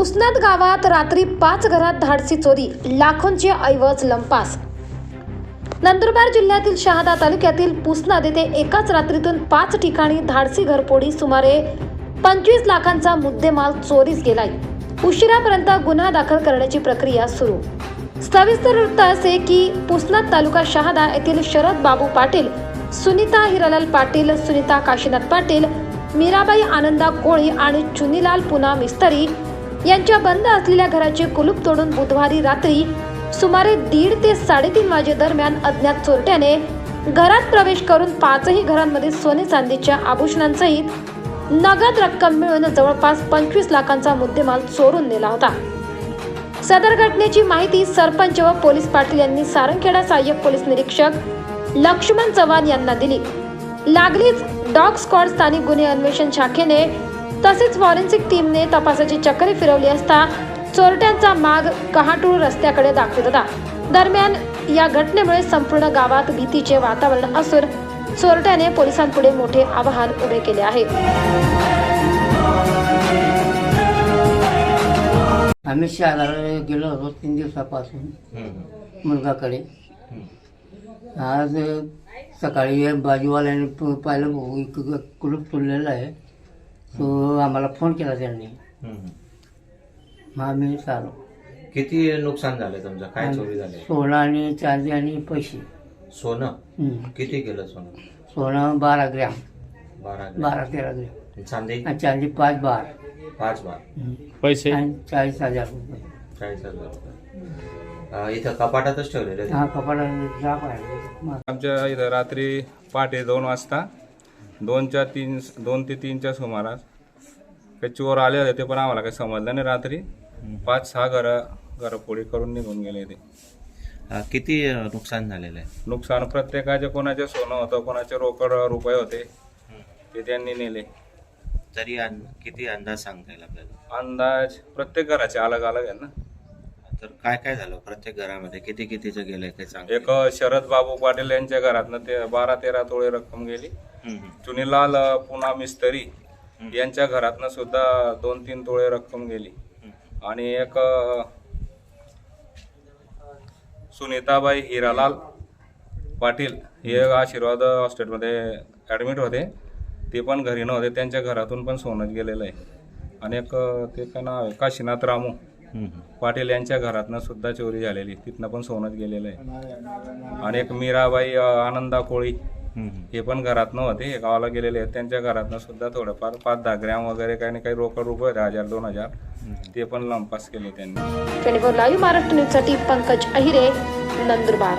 पुसनात गावात रात्री पाच घरात धाडसी चोरी लाखोंची ऐवज लंपास. नंदुरबार जिल्ह्यातील शहादा तालुक्यातील पुसनाद येथे एकाच रात्रीतून पाच ठिकाणी धाडसी घरपोडी सुमारे पंचवीस लाखांचा मुद्देमाल चोरीस गेलाय. उशिरापर्यंत गुन्हा दाखल करण्याची प्रक्रिया सुरू. सविस्तर वृत्त असे की पुसनाद तालुका शहादा येथील शरद बाबू पाटील सुनीता हिरालाल पाटील सुनीता काशीनाथ पाटील मीराबाई आनंदा कोळी आणि चुनीलाल पुना मिस्तरी यांच्या बंद असलेल्या घराचे कुलूप तोडून बुधवारी रात्री सुमारे दीड ते साडेतीन वाजे दरम्यान अज्ञात चोरट्याने घरात प्रवेश करून पाचही घरांमध्ये सोने चांदीच्या आभूषणांसहित नगद रक्कम मिळून जवळपास पंचवीस लाखांचा मुद्देमाल चोरून नेला होता. सदर घटनेची माहिती सरपंच व पोलीस पाटील यांनी सारंगखेडा सहाय्यक पोलीस निरीक्षक लक्ष्मण चव्हाण यांना दिली. लागलीच डॉग स्क्वॉड स्थानिक गुन्हे अन्वेषण शाखेने तसेच फॉरेन्सिक टीमने तपासाची चक्रे फिरवली असता चोरट्यांचा माग कहाटूळ रस्त्याकडे दाखवत होता. दरम्यान या घटनेमुळे संपूर्ण गावात भीतीचे वातावरण असून चोरट्याने पोलिसांपुढे मोठे आवाहन उभे केले आहे. आम्ही शहराला गेलो होतो तीन दिवसापासून मुलगाकडे. आज सकाळी बाजूवाल्याने पाहिलं कुलूप तोडलेलं आहे. तो आम्हाला फोन केला त्यांनी. मग आम्ही चालू. किती नुकसान झालं तुमचं काय चोरी झाले? सोनं आणि चांदी आणि पैसे. सोनं? हम्म. किती केलं सोनं? सोनं बारा ग्रॅम. बारा ग्रॅम. बारा तेरा ग्रॅम. चांदी? आणि चांदी पाच बार. पाच बार. हम्म. पैसे? आणि चाळीस हजार रुपये. चाळीस हजार रुपये. अं, इथं कपाटातच ठेवलेले हा पाहिजे आमच्या इथं रात्री पहाटे दोन वाजता दोनच्या तीन दोन ते तीनच्या सुमारास. काही चोर आले होते ते पण आम्हाला काही समजलं नाही रात्री. पाच सहा घर घरफोडी करून निघून गेले ते. अं, किती अं, नुकसान झालेलं आहे? नुकसान प्रत्येकाचे कोणाचे सोनं होतं कोणाचे रोकड रुपये होते ते त्यांनी नेले. तरी अं, किती अंदाज सांगता येईल आपल्याला अंदाज प्रत्येक घराचे अलग अलग आहे ना. तर काय काय झालं प्रत्येक घरामध्ये? किती कितीचं गेलंय ते सांग. एक शरद बाबू पाटील यांच्या घरातनं ते बारा तेरा तोळे रक्कम गेली. चुनीलाल पुना मिस्तरी यांच्या घरातनं सुद्धा दोन तीन तोळे रक्कम गेली. आणि एक सुनीताबाई हिरालाल पाटील हे आशीर्वाद हॉस्टेलमध्ये ॲडमिट होते. ते पण घरी नव्हते. त्यांच्या घरातून पण सोनंच गेलेलं आहे. आणि एक ते काय नाव आहे? काशीनाथ रामू. पाटील यांच्या घरातनं सुद्धा चोरी झालेली. तिथनं पण सोनंच गेलेलं आहे. आणि एक मीराबाई अ, आनंदा कोळी हे पण घरात नव्हते हे गावाला गेलेले आहेत. त्यांच्या घरातनं सुद्धा थोडंफार पाच दहा ग्रॅम वगैरे काही ना काही रोकड रुपये होते हजार दोन हजार. ते पण लंपास केले त्यांनी. ट्वेंटी फोर लाईव्ह महाराष्ट्र न्यूजसाठी पंकज अहिरे नंदुरबार.